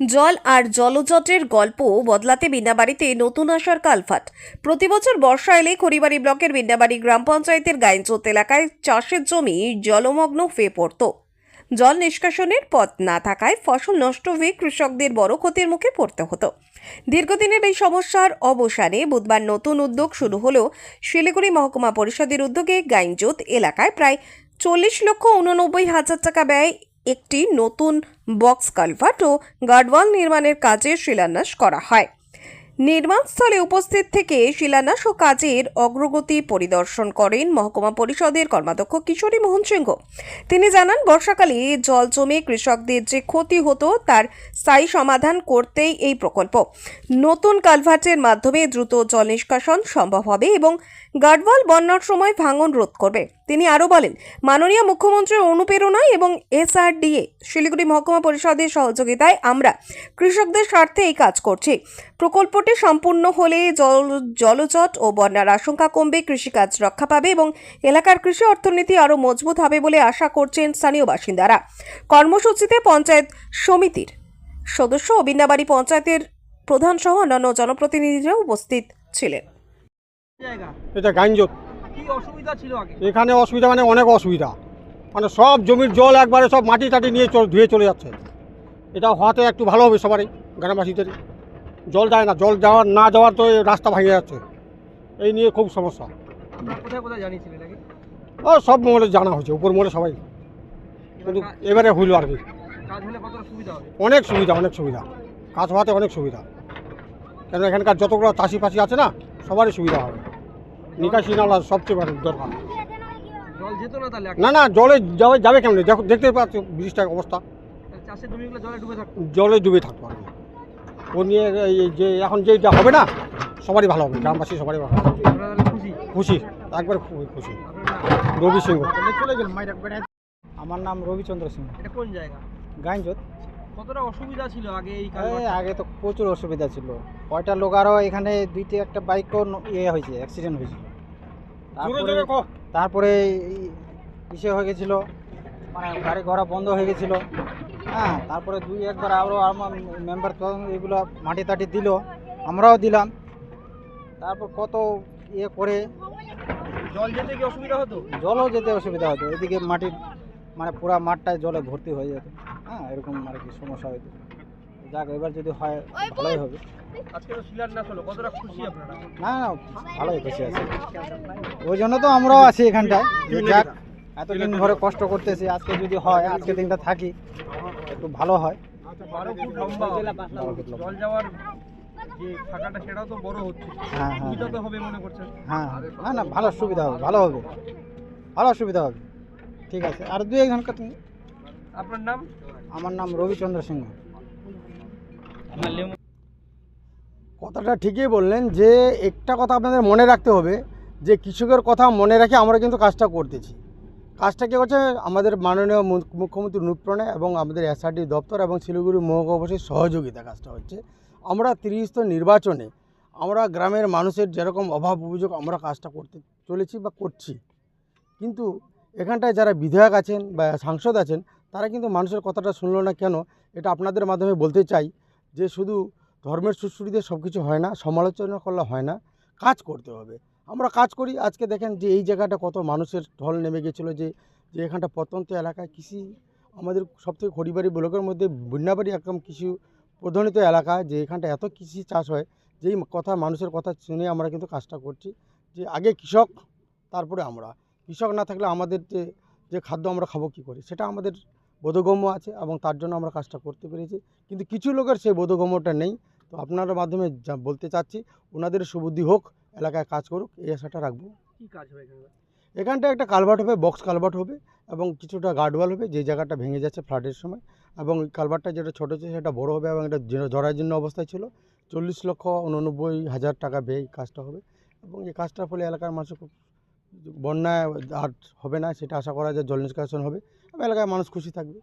জল আর জলজটের গল্প বদলাতে বিন্নাবাড়িতে নতুন আসার কালফাট। প্রতিবছর বর্ষা এলে খড়িবাড়ি ব্লকের বিন্নাবাড়ি গ্রাম পঞ্চায়েতের গাইনচোত এলাকায় চাষের জমি জলমগ্ন হয়ে পড়ত। জল নিষ্কাশনের পথ না থাকায় ফসল নষ্ট হয়ে কৃষকদের বড় ক্ষতির মুখে পড়তে হতো। দীর্ঘদিনের এই সমস্যার অবসানে বুধবার নতুন উদ্যোগ শুরু হলো শিলিগুড়ি মহকুমা পরিষদের উদ্যোগে গাইনজোত এলাকায় প্রায় চল্লিশ লক্ষ উননব্বই হাজার টাকা ব্যয় একটি নতুন বক্স কালভার্ট ও গার্ডওয়াল নির্মাণের কাজে শিলান্যাস করা হয়। নির্মাণস্থলে উপস্থিত থেকে শিলান্যাস ও কাজের অগ্রগতি পরিদর্শন করেন মহকুমা পরিষদের কর্মাধ্যক্ষ কিশোরী মোহন সিংহ। তিনি জানান, বর্ষাকালে জল জমে কৃষকদের যে ক্ষতি হতো, তার স্থায়ী সমাধান করতেই এই প্রকল্প। নতুন কালভার্টের মাধ্যমে দ্রুত জল নিষ্কাশন সম্ভব হবে এবং গার্ডওয়াল বন্যার সময় ভাঙন রোধ করবে। তিনি আরও বলেন, মাননীয় মুখ্যমন্ত্রীর অনুপ্রেরণায় এবং এসআরডিএ, শিলিগুড়ি মহকুমা পরিষদের সহযোগিতায় আমরা কৃষকদের স্বার্থে এই কাজ করছি। প্রকল্পটি সম্পূর্ণ হলে জল, জলজট ও বন্যার আশঙ্কা কমবে, কৃষিকাজ রক্ষা পাবে এবং এলাকার কৃষি অর্থনীতি আরও মজবুত হবে বলে আশা করছেন স্থানীয় বাসিন্দারা। কর্মসূচিতে পঞ্চায়েত সমিতির সদস্য ও বিন্নাবাড়ি পঞ্চায়েতের প্রধান সহ অন্যান্য জনপ্রতিনিধিরা উপস্থিত ছিলেন। এটা এখানে অসুবিধা মানে অনেক অসুবিধা। মানে সব জমির জল একবারে সব মাটি টাটি নিয়ে চল ধুয়ে চলে যাচ্ছে। এটা হওয়াতে একটু ভালো হবে সবারই গ্রামবাসীদের। জল যায় না জল যাওয়ার না যাওয়ার তো রাস্তা ভাঙে যাচ্ছে। এই নিয়ে খুব সমস্যা। ও সব মহলে জানা হয়েছে উপর মহলে সবাই। কিন্তু এবারে হইল আর কি। অনেক সুবিধা অনেক সুবিধা। কাজ হওয়াতে অনেক সুবিধা। কেন এখানকার যতগুলো চাষি পাশি আছে না সবারই সুবিধা হবে। নিকাশি নালা সবচেয়ে বড় দরকার জল যেত না তাহলে? না না জলে যাবে যাবে কেমন? দেখো দেখতে পাচ্ছ ব্রিজটার অবস্থা। চাষের জমিগুলো জলে ডুবে থাকতো? জলে ডুবে থাকতো আর ও নিয়ে এই যে এখন যেটা হবে না সবারই ভালো হবে গ্রামবাসী সবারই ভালো হবে। খুশি? খুশি একবার খুবই খুশি? রবি সিংহ। আমার নাম রবিচন্দ্র সিংহ। এটা কোন জায়গা? গাইনজোত। কতটা অসুবিধা ছিল আগে এই কাজ আগে তো প্রচুর অসুবিধা ছিল। কয়টা লোক আরও এখানে দুইটি একটা বাইকও ইয়ে হয়েছে অ্যাক্সিডেন্ট হয়েছিল তারপরে তারপরে ইসে হয়ে গেছিল মানে গাড়ি ঘোড়া বন্ধ হয়ে গেছিল। হ্যাঁ তারপরে দুই একবার আরও আমার মেম্বার এগুলো মাটি টাটি দিল আমরাও দিলাম। তারপর কত ইয়ে করে জল যেতে কি অসুবিধা হতো? জলও যেতে অসুবিধা হতো। এদিকে মাটির মানে পুরা মাঠটায় জলে ভর্তি হয়ে যেত। হ্যাঁ এরকম আর কি সমস্যা হতো যাক এবার যদি হয় ভালোই হবে। আজকে তো শিলান্যাস হলো কতটা খুশি আপনারা? না না ভালোই খুশি আছে। ওই জন্য তো আমরাও আছি এখানটায়। যাক এতদিন ধরে কষ্ট করতেছি আজকে যদি হয় আজকে দিনটা থাকি একটু ভালো হয়। বারো ফুট লম্বা। বারো ফুট লম্বা। জল যাওয়ার সেটাও তো বড় হচ্ছে। হ্যাঁ হ্যাঁ। হবে মনে করছেন? হ্যাঁ না না ভালো সুবিধা হবে ভালো হবে। ভালো সুবিধা হবে। ঠিক আছে। আর দুই এক তুমি? আপনার নাম? আমার নাম রবিচন্দ্র সিংহ। কথাটা ঠিকই বললেন যে একটা কথা আপনাদের মনে রাখতে হবে যে কৃষকের কথা মনে রেখে আমরা কিন্তু কাজটা করতেছি। কাজটা কী করছে আমাদের মাননীয় মুখ্যমন্ত্রী অনুপ্রেরণা এবং আমাদের এসআরডি দপ্তর এবং শিলিগুড়ি মহকুমাবাসীর সহযোগিতা কাজটা হচ্ছে। আমরা তিরিশত নির্বাচনে আমরা গ্রামের মানুষের যেরকম অভাব অভিযোগ আমরা কাজটা করতে চলেছি বা করছি। কিন্তু এখানটায় যারা বিধায়ক আছেন বা সাংসদ আছেন তারা কিন্তু মানুষের কথাটা শুনলো না কেন? এটা আপনাদের মাধ্যমে বলতে চাই যে শুধু ধর্মের সুশ্রুতিতে সব কিছু হয় না, সমালোচনা করলে হয় না, কাজ করতে হবে। আমরা কাজ করি, আজকে দেখেন যে এই জায়গাটা কত মানুষের ঢল নেমে গেছিল যে যে এখানটা প্রত্যন্ত এলাকায় কৃষি, আমাদের সবথেকে খড়িবাড়ি ব্লকের মধ্যে বন্যাবাড়ি একদম কৃষি প্রধানিত এলাকা, যে এখানটা এত কৃষি চাষ হয়, যেই কথা মানুষের কথা শুনে আমরা কিন্তু কাজটা করছি যে আগে কৃষক, তারপরে আমরা। কৃষক না থাকলে আমাদের যে যে খাদ্য আমরা খাব কী করে? সেটা আমাদের বোধগম্য আছে এবং তার জন্য আমরা কাজটা করতে পেরেছি। কিন্তু কিছু লোকের সেই বোধগম্যটা নেই। তো আপনার মাধ্যমে যা বলতে চাচ্ছি ওনাদের সুবুদ্ধি হোক এলাকায় কাজ করুক এই আশাটা রাখব। কি কাজ হবে এখানে? এখানটা একটা কালভার্ট হবে বক্স কালভার্ট হবে এবং কিছুটা গার্ডওয়াল হবে যে জায়গাটা ভেঙে যাচ্ছে ফ্লাডের সময়। এবং কালভার্টটা যেটা ছোটো ছিল সেটা বড় হবে এবং এটা জরার জন্য অবস্থায় ছিল। চল্লিশ লক্ষ উননব্বই হাজার টাকা ব্যয় কাজটা হবে। এবং এই কাজটার ফলে এলাকার মানুষ খুব বন্যায় আর হবে না সেটা আশা করা যায় জল নিষ্কাশন হবে। এলাকায় মানুষ খুশি থাকবে।